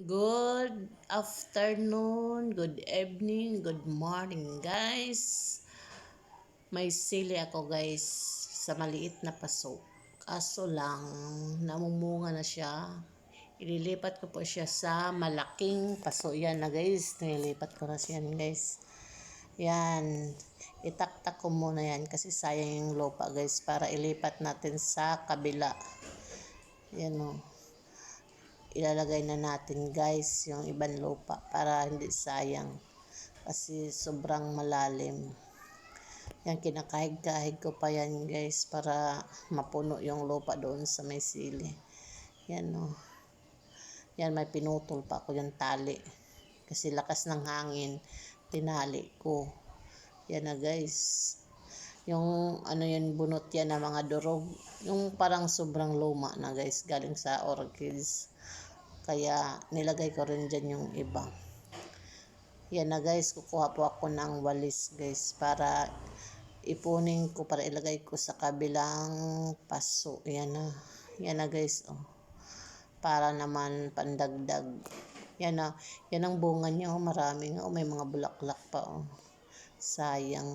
Good afternoon, good evening, good morning guys. May sili ako guys sa maliit na paso. Kaso lang, namumunga na siya. Ililipat ko po siya sa malaking paso. Yan na guys, nililipat ko na siya guys. Yan, itaktak ko muna yan kasi sayang yung lupa guys para ilipat natin sa kabila. Yan o ilalagay na natin guys yung ibang lupa para hindi sayang. Kasi sobrang malalim. Yan kinakahig-kahig ko pa yan guys para mapuno yung lupa doon sa may sili. Yan o yan may pinutol pa ako yung tali. Kasi lakas ng hangin tinali ko. Yan na guys. Yung ano yan bunot yan na mga durog. Yung parang sobrang luma na guys galing sa orchids kaya nilagay ko rin dyan yung iba. Yan na guys. Kukuha po ako ng walis guys para ipunin ko para ilagay ko sa kabilang paso. Yan na. Yan na guys oh. para naman pandagdag. Yan na. Yan ang bunga niya oh, marami nga oh, may mga bulaklak pa oh. sayang